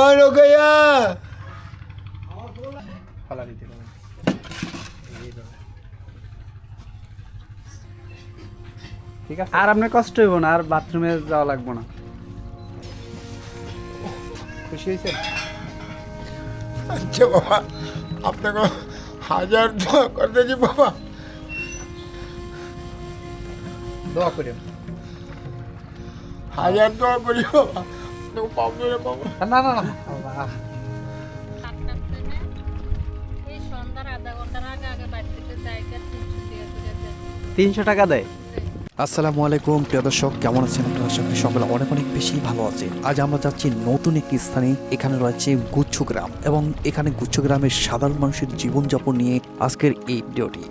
ও রোকেয়া। ফালা দিতে ঠিক আছে। আর আপনার কষ্ট হইব না আর বাথরুমে যাওয়া লাগবে না। খুশি হয়েছেন? আচ্ছা বাবা আপনাকে হাজার দোয়া করতেছি বাবা। দোয়া করেন হাজার দোয়া করি বাবা। আপনাকে পাও ধরে বাবা না না না আল্লাহ। সাতটার ট্রেনে এই সন্ধ্যার আধা ঘণ্টার আগে আগে বাড়ি থেকে জায়গা তিনশো টাকা দেয়। তিনশো টাকা দেয় আসসালামু আলাইকুম প্রিয় দর্শক কেমন আছেন আপনারা? করি সকলে অনেক অনেক বেশি ভালো আছেন। আজ আমরা যাচ্ছি নতুন একটি স্থানে এখানে রয়েছে গুচ্ছগ্রাম এবং এখানে গুচ্ছগ্রামের সাধারণ মানুষের জীবনযাপন নিয়ে আজকের এই ভিডিওটি।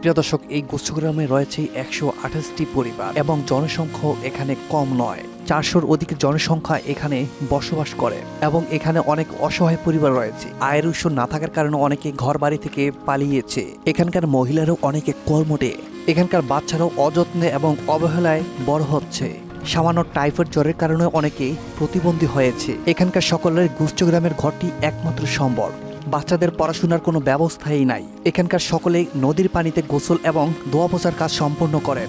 প্রিয় দর্শক এই গুচ্ছগ্রামে রয়েছে একশো আঠাশটি পরিবার এবং জনসংখ্যা এখানে কম নয়। চারশোর অধিক জনসংখ্যা এখানে বসবাস করে এবং এখানে অনেক অসহায় পরিবার রয়েছে। আয়ের উৎস না থাকার কারণে অনেকে ঘর বাড়ি থেকে পালিয়েছে। এখানকার মহিলারাও অনেকে কর্মটে এখানকার বাচ্চারাও অযত্নে এবং অবহেলায় বড় হচ্ছে। সামান্য টাইফয়েড জ্বরের কারণে অনেকে প্রতিবন্ধী হয়েছে। এখানকার সকলের গুচ্ছগ্রামের ঘরটি একমাত্র সম্বল। বাচ্চাদের পড়াশোনার কোনো ব্যবস্থাই নাই। এখানকার সকলে নদীর পানিতে গোসল এবং দোয়া মোছার কাজ সম্পন্ন করেন।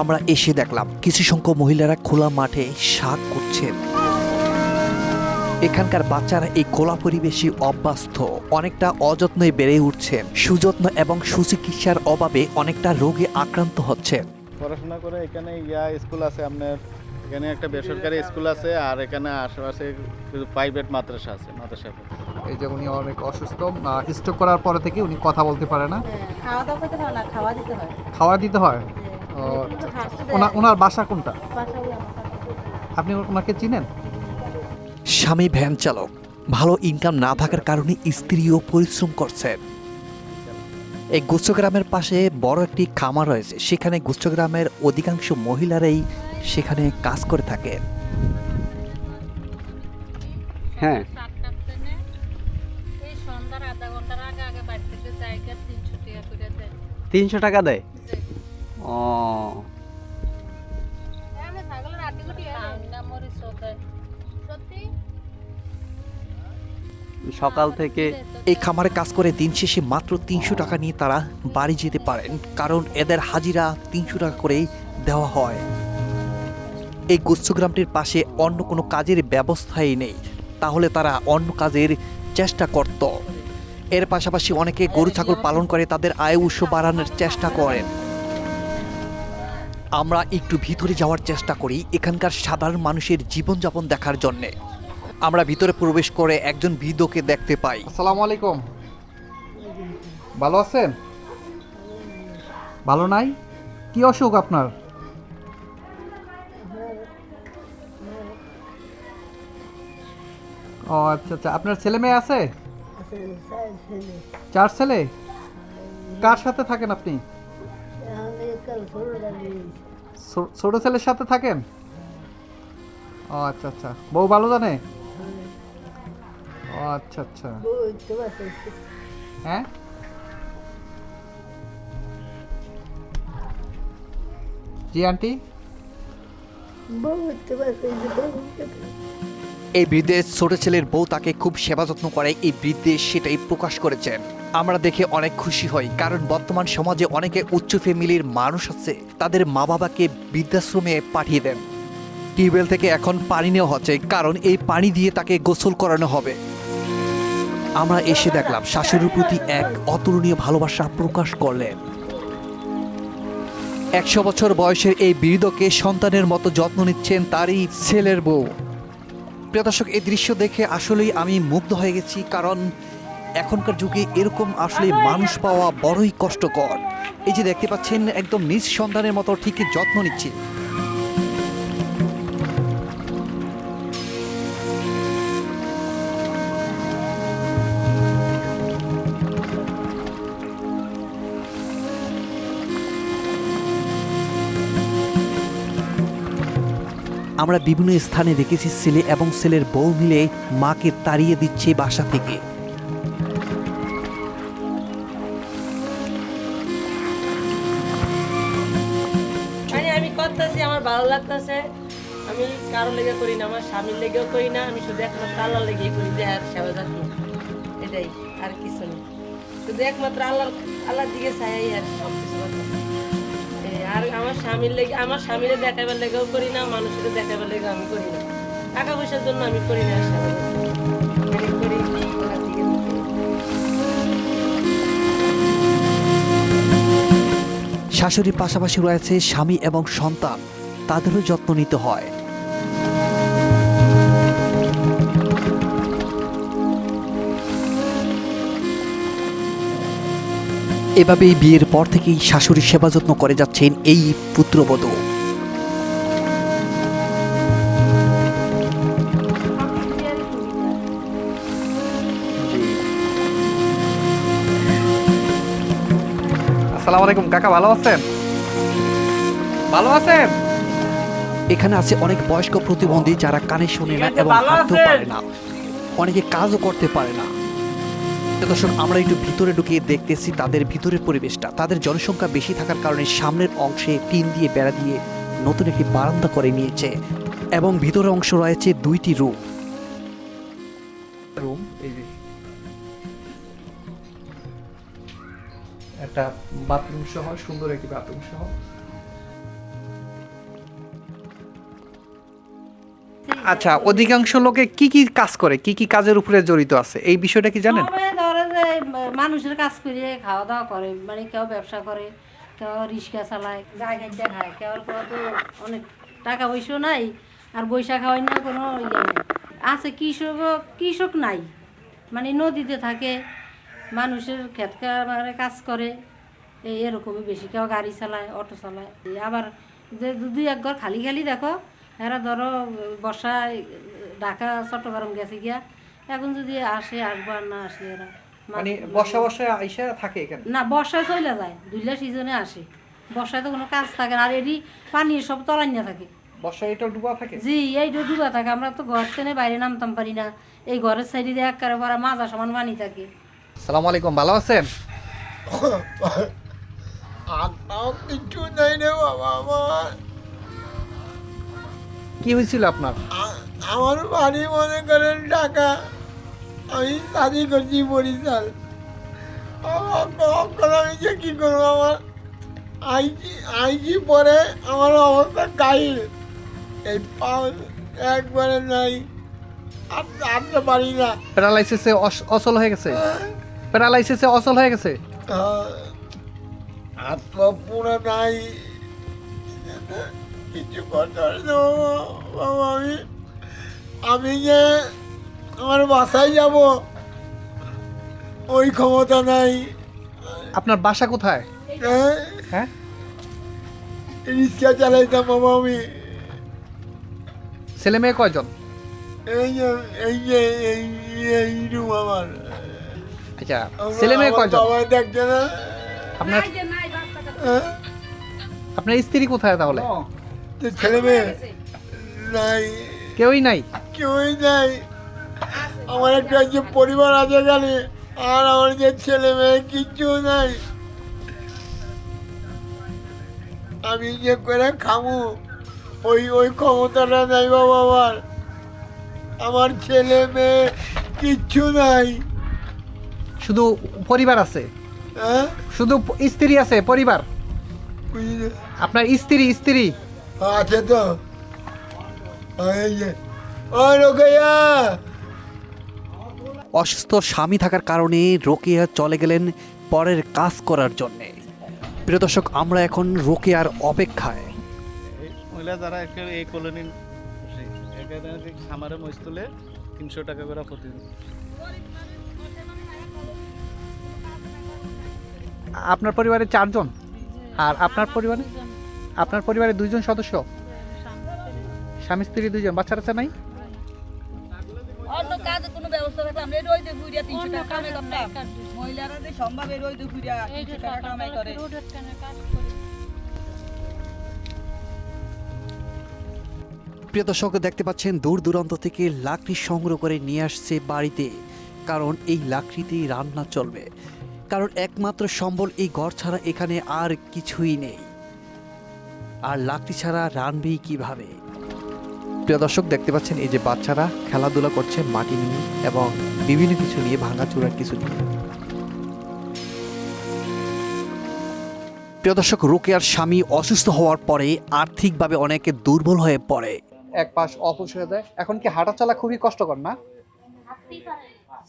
আমরা এসে দেখলাম কিছু সংখ্যক মহিলারা খোলা মাঠে শাক করছেন। এখানকার বাচ্চারা এই খোলা পরিবেশে অভ্যস্ত অনেকটা অযত্নে বেড়ে উঠছে। সুযত্ন এবং সুচিকিৎসার অভাবে অনেকটা রোগে আক্রান্ত হচ্ছে। পড়াশোনা করে এখানে ইয়া স্কুল আছে আপনার এখানে একটা বেসরকারি স্কুল আছে আর এখানে আশেপাশে কিছু প্রাইভেট মাদ্রাসা আছে মাদ্রাসা এই যে উনি অনেক অসুস্থ স্ট্রোক করার পরে থেকে উনি কথা বলতে পারে না? খাওয়া দাওয়া করতে হয় না খাওয়া দিতে হয়। খাওয়া দিতে হয়? ও, কিন্তু ওনার বাসা কোনটা। আপনি ওনাকে চিনেন? স্বামী ভ্যান চালক। ভালো ইনকাম না থাকার কারণে স্ত্রীও পরিশ্রম করছেন এই গুচ্ছগ্রামের পাশে বড় একটি খামার রয়েছে। সেখানে গুচ্ছগ্রামের অধিকাংশ মহিলারাই সেখানে কাজ করে হ্যাঁ। থেকে দেয়। তিনশো টাকা দেয়? ও। সকাল থেকে এই খামারে কাজ করে দিন শেষে মাত্র তিনশো টাকা নিয়ে তারা বাড়ি যেতে পারেন, কারণ এদের হাজিরা তিনশো টাকা করেই দেওয়া হয়। এই গুচ্ছগ্রামটির পাশে অন্য কোনো কাজের ব্যবস্থাই নেই, তাহলে তারা অন্য কাজের চেষ্টা করত। এর পাশাপাশি অনেকে গরু, ছাগল পালন করে তাদের আয় উৎস বাড়ানোর চেষ্টা করেন। আমরা একটু ভিতরে যাওয়ার চেষ্টা করি এখানকার সাধারণ মানুষের জীবনযাপন দেখার জন্যে। আমরা ভিতরে প্রবেশ করে একজন বৃদ্ধকে দেখতে পাই। আসসালামু আলাইকুম। ভালো আছেন? ভালো নাই? কি অসুখ আপনার? ও আচ্ছা আচ্ছা। আপনার ছেলে মেয়ে আছে? চার ছেলে? কার সাথে থাকেন আপনি? ছোট ছেলের সাথে থাকেন? ও আচ্ছা আচ্ছা। বউ ভালো জানে? ও আচ্ছা আচ্ছা। হ্যাঁ? জি আন্টি? এই বৃদ্ধের ছোট ছেলের বউ তাকে খুব সেবা যত্ন করে এই বৃদ্ধে সেটাই প্রকাশ করেছেন। আমরা দেখে অনেক খুশি হই, কারণ বর্তমান সমাজে অনেকে উচ্চ ফ্যামিলির মানুষ আছে, তাদের মা বাবাকে বৃদ্ধাশ্রমে পাঠিয়ে দেন। টিউবওয়েল থেকে এখন পানি নেওয়া হচ্ছে, কারণ এই পানি দিয়ে তাকে গোসল করানো হবে। আমরা এসে দেখলাম, শাশুড়ির প্রতি এক অতুলনীয় ভালোবাসা প্রকাশ করলেন। একশো বছর বয়সের এই বৃদ্ধকে সন্তানের মতো যত্ন নিচ্ছেন তারই ছেলের বউ। প্রিয় দর্শক, এই দৃশ্য দেখে আসলেই আমি মুগ্ধ হয়ে গেছি, কারণ এখনকার যুগে এরকম আসলে মানুষ পাওয়া বড়ই কষ্টকর। এই যে দেখতে পাচ্ছেন, একদম নিজ সন্তানের মতো ঠিকই যত্ন নিচ্ছে। আমরা বিভিন্ন স্থানে দেখেছি ছেলে এবং ছেলের বউ মিলে মাকে তাড়িয়ে দিচ্ছে বাসা থেকে। আমি কারও লেগে করি না, আমার স্বামীর লেগেও করি না, আমি শুধু একমাত্র আল্লাহ লেগেই করি, যে আর সেবা যত্ন এটাই, আর কিছু নেই শুধু একমাত্র আল্লাহ আল্লাহর দিকে চাই আর সব কিছু আর আমার স্বামীর লেগে, আমার স্বামীর দেখাবার লেগেও করি না মানুষের দেখাবার লেগেও আমি করি না। টাকা পয়সার জন্য আমি করি না করি। শাশুড়ির পাশাপাশি রয়েছে স্বামী এবং সন্তান। তাদেরও যত্ন নিতে হয়। এভাবেই বিয়ের পর থেকেই শাশুড়ির সেবা যত্ন করে যাচ্ছেন এই পুত্রবধূ। আসসালামু আলাইকুম কাকা ভালো আছেন? ভালো আছেন? এখানে আছে অনেক বয়স্ক প্রতিবন্ধী যারা কানে শোনে না এবং হাঁটতেও পারে না। অনেকে কাজও করতে পারে না। দর্শক আমরা একটু ভিতরে ঢুকিয়ে দেখতেছি তাদের ভিতরের পরিবেশটা। তাদের জনসংখ্যা বেশি থাকার কারণে সামনের অংশে টিন দিয়ে বেড়া দিয়ে নতুন একটি বারান্দা করে নিয়েছে এবং ভিতরের অংশ রয়েছে দুইটি রুম। রুম এই যে। একটা বাথরুম সহ সুন্দর একটি বাথরুম সহ। আচ্ছা অধিকাংশ লোকে কি কি কাজ করে? কি কি কাজের উপরে জড়িত আছে? এই বিষয়টা কি জানেন? যে মানুষের কাজ করে খাওয়া দাওয়া করে মানে কেউ ব্যবসা করে, কেউ রিক্সা চালায় গায়ে গাড়িটা খায়, কেউ তো অনেক টাকা পয়সাও নাই, আর বৈশাখ খাওয়াই না, কোনো ইয়ে নাই। আছে কৃষক কৃষক নাই মানে নদীতে থাকে, মানুষের ক্ষেত কাজ করে, এই এরকমই বেশি, কেউ গাড়ি চালায়, অটো চালায়, এই আবার যে দুই এক ঘর খালি খালি দেখো, এরা ধরো, বর্ষায় ঢাকা, চট্টগ্রাম গেছে গিয়া, এখন যদি আসে, আসব আর না আসে এরা। মানে বর্ষা বর্ষা আইসা থাকে এখানে? না বর্ষায় চলে যায় দুইলা সিজনে আসে। বর্ষায় তো কোনো কাজ থাকে না আর এটি পানি সব তলাইয়া থাকে। বর্ষা এটা ডুবা থাকে? জি এই ডুবা থাকে আমরা তো ঘর থেকে বাইরে নামতাম পারি না। এই ঘরের সাইডে দিয়ে এক করে পরে মাজা সমান পানি থাকে। সালাম আলাইকুম ভালো আছেন? কিছু নেই রে বাবা আমার। কি হয়েছিল আপনার? আমার বাড়ি মনে করেন টাকা আমি শাদি করছি বরিশাল। আমি যে কী করব আমার? আইজি আইজি পরে আমার অবস্থা গাইল। এই পাও একবারে নাই। হাঁটতে পারি না। প্যারালাইসিসে অস- অচল হয়ে গেছে? প্যারালাইসিসে অচল হয়ে গেছে? হাত পা পুরো নাই। কিছু করতে পারি আমি আমি যে আমার বাসায় যাব। ওই ক্ষমতা নাই। আপনার বাসা কোথায়? হ্যাঁ? হ্যাঁ? রিক্সা চালাইতাম বাবা আমি। ছেলে মেয়ে কয়জন? এই যে এই যে এই এই রুম আমার। আচ্ছা আমার- ছেলে মেয়ে আমার কয়জন? বাবা দেখছে না। আপনার হ্যাঁ? আপনার স্ত্রী কোথায় তাহলে? তো ছেলে মেয়ে নাই। কেউই নাই? কেউই নাই। আমার একটা যে পরিবার আছে খালি আর আমার যে ছেলে মেয়ে কিচ্ছু নাই। আমি যে করে খামু ওই ওই ক্ষমতাটা নাই বাবা আমার। আমার ছেলে মেয়ে কিচ্ছু নাই। শুধু পরিবার আছে? হ্যাঁ? শুধু স্ত্রী আছে পরিবার? আপনার স্ত্রী স্ত্রী? আছে তো। ওই যে ও রোকেয়া অসুস্থ স্বামী থাকার কারণে রোকেয়া চলে গেলেন পরের কাজ করার জন্যে। প্রিয় দর্শক আমরা এখন রোকেয়ার অপেক্ষায়। মহিলা যারা এই কলোনির খামারে মহিষ তুলে তিনশো টাকা করে প্রতিদিন আপনার পরিবারে চারজন? আর আপনার পরিবারে? আপনার পরিবারে দুইজন সদস্য? স্বামী স্ত্রী। দুইজন। বাচ্চা টাচ্চা নাই? এই রইতে ঘুরিয়া তিনশো টাকা কামাই করতাম। মহিলারা যে সম্ভব এই ঘুরিয়া তিনশো টাকা কামাই করি। প্রিয় দর্শক দেখতে পাচ্ছেন দূর দূরান্ত থেকে লাকড়ি সংগ্রহ করে নিয়ে আসছে বাড়িতে। কারণ এই লাকড়িতেই রান্না চলবে। কারণ একমাত্র সম্বল এই ঘর ছাড়া এখানে আর কিছুই নেই। আর লাকড়ি ছাড়া রানবেই কীভাবে? প্রিয় দর্শক দেখতে পাচ্ছেন এই যে বাচ্চারা খেলাধুলা করছে মাটি নিয়ে এবং বিভিন্ন কিছু নিয়ে ভাঙাচোরা কিছু নিয়ে। প্রিয় দর্শক রোকেয়ার স্বামী অসুস্থ হওয়ার পরে আর্থিকভাবে অনেকে দুর্বল হয়ে পড়ে। এক পাশ অপুষ হয়ে যায় এখন কি হাঁটা চলা খুবই কষ্টকর না?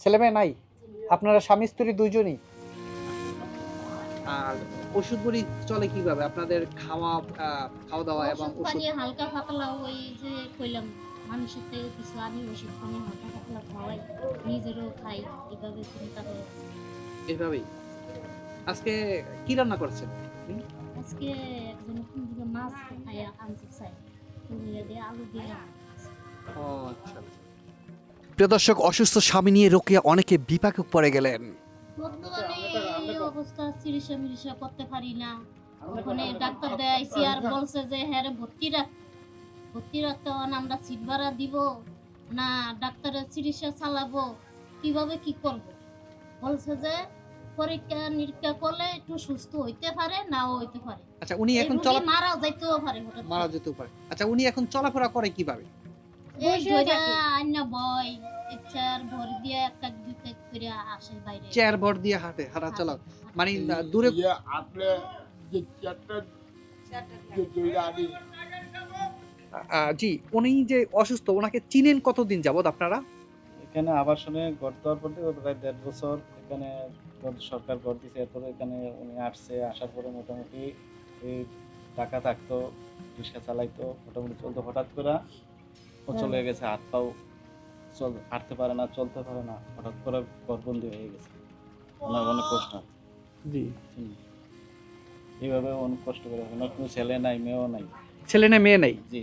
ছেলে মেয়ে নাই? আপনারা স্বামী স্ত্রী দুইজনই? আর ওষুধ বড়ি চলে কীভাবে? আপনাদের খাওয়া খাওয়া দাওয়া এবং ওষুধ হালকা পাতলা ওই যে কইলাম মানুষের থেকে কিছু আমি ওষুধ পানি হালকা পাতলা খাওয়াই নিজেরও খাই এভাবে চিন্তা করে এইভাবেই আজকে কি রান্না করছেন? আজকে একজন কোন দিকে মাছ খাইয়া আনতে চাই দিয়ে আলু দিয়ে ও আচ্ছা। প্রিয় দর্শক অসুস্থ স্বামী নিয়ে রোকেয়া অনেকে বিপাকে পড়ে গেলেন। বর্তমানে এই অবস্থা চিকিৎসা মিরিসা করতে পারি না। ওখানে ডাক্তার দেয়াইছি আর বলছে যে হ্যাঁ ভর্তি রাখ। ভর্তি রাখতে হন আমরা সিট ভাড়া দিব। না ডাক্তারের চিকিৎসা চালাবো। কীভাবে কি করব? বলছে যে পরীক্ষা নিরীক্ষা করলে একটু সুস্থ হইতে পারে নাও হইতে পারে। আচ্ছা উনি এখন চলা মারাও যাইতেও পারে মারা যেতেও পারে। আচ্ছা উনি এখন চলাফেরা করে কীভাবে? এই। আইনা বয়। ইচ্ছার ভর দিয়ে একটা দুই পেক করে আসে বাইরে। চেয়ার ভর দিয়ে হাঁটে হাঁটা চলা মানে দূরে যে জি উনি যে অসুস্থ ওনাকে চিনেন কতদিন যাবত আপনারা? এখানে আবাসনে ঘর দেওয়ার পর থেকে প্রায় দেড় বছর এখানে সরকার ঘর দিয়েছে এরপরে এখানে উনি আসছে আসার পরে মোটামুটি এই টাকা থাকতো রিক্সা চালাইতো মোটামুটি চলতো। হঠাৎ করে ও চলে গেছে হাত পাও চল হাঁটতে পারে না চলতে পারে না হঠাৎ করে ঘরবন্দি হয়ে গেছে। ওনার অনেক কষ্ট জি। এইভাবে অনেক কষ্ট করে ওনার কোনো ছেলে নাই মেয়েও নাই। ছেলে না মেয়ে নেই? জি।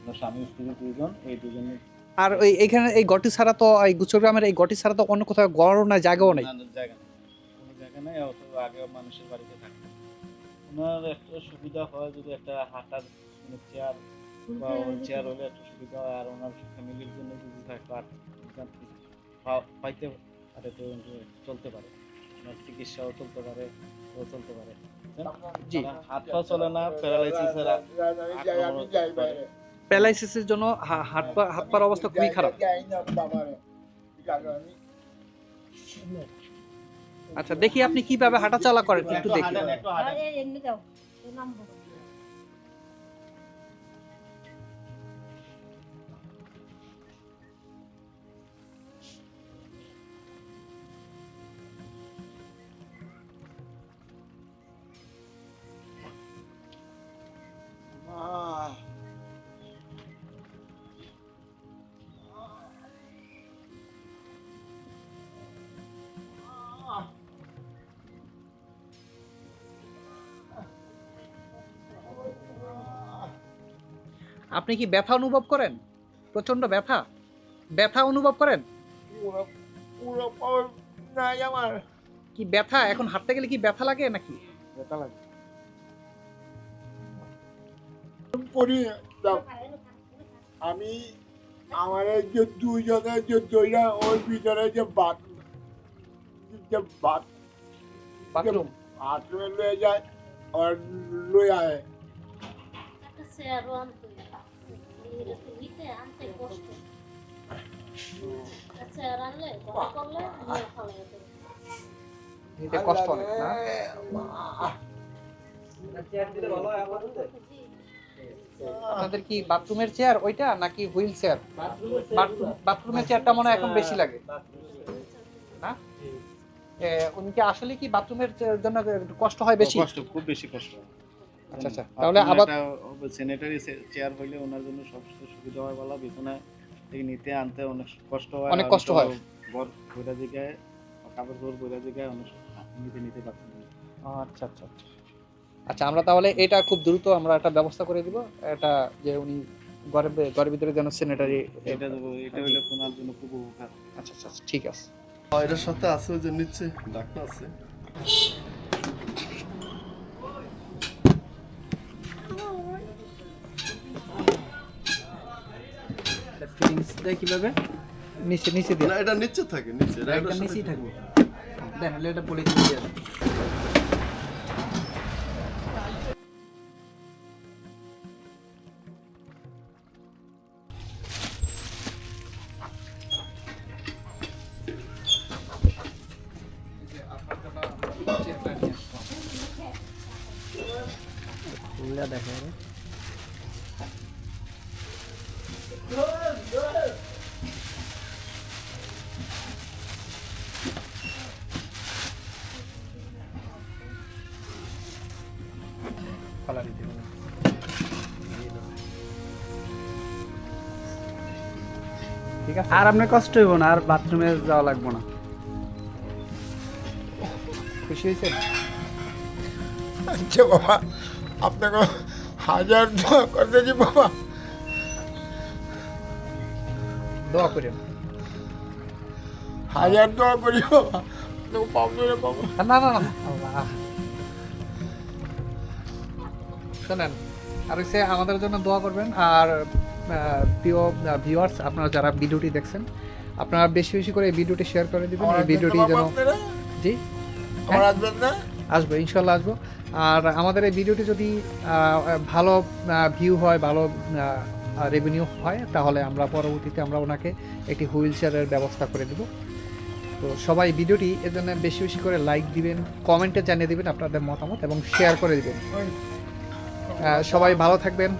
ওনার স্বামী স্ত্রী দুজন এই দুজনের। আর ওই এখানে এই গটি ছাড়া তো এই গুচ্ছগ্রামের এই গটি ছাড়া তো অন্য কোথাও গড় না জায়গাও নেই? জায়গা নেই। কোনো জায়গা নেই অত আগে মানুষের বাড়িতে থাকতেন। ওনার একটা সুবিধা হয় যদি একটা হাঁটার চেয়ার বা চেয়ার হলে একটা সুবিধা হয় আর ওনার ফ্যামিলির জন্য যদি একটা পাইতে পারে তো চলতে পারে। ওনার চিকিৎসাও চলতে পারে ও চলতে পারে। জি। হাত পা চলে না প্যারালাইসিসের আমি যাই আমি প্যারালাইসিসের জন্য হাত পা হাত পার অবস্থা খুবই খারাপ। আছে আমি আচ্ছা দেখি আপনি কীভাবে হাঁটা চলা করেন একটু দেখি। আপনি কি ব্যথা অনুভব করেন? প্রচণ্ড ব্যথা? ব্যথা অনুভব করেন? পুরো পুরো নাই আমার। কি ব্যথা? এখন হাঁটতে গেলে কি ব্যথা লাগে নাকি? ব্যথা লাগে। দাও। আমি আমার যে দুইজনের যে দইরা ওর ভিতরে যে বাথ যে বাথ বাথরুম? বাথরুমে লয়ে যায় আর লয়ে আয় একটা চেয়ারও আনতে এইরকম নিতে কষ্ট। অনেক না? আপনাদের কি বাথরুমের চেয়ার ওইটা নাকি হুইল চেয়ার বাথরুমের চেয়ারটা মনে হয় এখন বেশি লাগে। না? এ, উনি কি আসলে কি বাথরুমের জন্য একটু কষ্ট হয় বেশি? কষ্ট খুব বেশি কষ্ট। আচ্ছা আচ্ছা। তাহলে আবার স্যানিটারি চেয়ার হইলে ওনার জন্য সবচেয়ে সুবিধা হয় বলা বিছানায় থেকে নিতে আনতে অনেক কষ্ট হয় অনেক কষ্ট হয়। ঘর বইরা জায়গায় কাপড় চোপড় বইরা জায়গায় অনেক নিতে নিতে পারতেন আচ্ছা আচ্ছা আচ্ছা। আচ্ছা আমরা তাহলে এটা খুব দ্রুত আমরা একটা ব্যবস্থা করে দিব এটা যে উনি ঘরের ভে- ঘরের ভিতরে যেন স্যানিটারি এটা দেবো- এটা হইলে ওনার জন্য খুব উপকার। আচ্ছা আচ্ছা আচ্ছা, ঠিক আছে। এটার সাথে আছে ওই যে নিচে ডাক্তার আছে। দেয় কিভাবে নিচে নিচে দিয়ে না এটা নিচে থাকে নিচে এটা নিচেই থাকবে দেন এটা পলিথিন দিয়ে देखा ঠিক আছে? আর আপনার কষ্ট হইব না আর বাথরুমে যাওয়া লাগবে না। খুশি হয়েছেন? আচ্ছা বাবা আপনাকে হাজার দোয়া করতেছি বাবা। দোয়া করেন। হাজার দোয়া করি বাবা বাবা। না না না শোনেন আর হচ্ছে আমাদের জন্য দোয়া করবেন আর প্রিয় ভিউয়ার্স আপনারা যারা ভিডিওটি দেখছেন আপনারা বেশি বেশি করে এই ভিডিওটি শেয়ার করে দিবেন। এই ভিডিওটি যেন জি? আমার আসবেন না? আসব ইনশাল্লাহ আসব। আর আমাদের এই ভিডিওটি যদি ভালো ভিউ হয় ভালো রেভিনিউ হয় তাহলে আমরা পরবর্তীতে আমরা ওনাকে একটি হুইল চেয়ারের ব্যবস্থা করে দেব। তো সবাই ভিডিওটি এর জন্য বেশি বেশি করে লাইক দিবেন কমেন্টে জানিয়ে দিবেন আপনাদের মতামত এবং শেয়ার করে দিবেন। সবাই ভালো থাকবেন।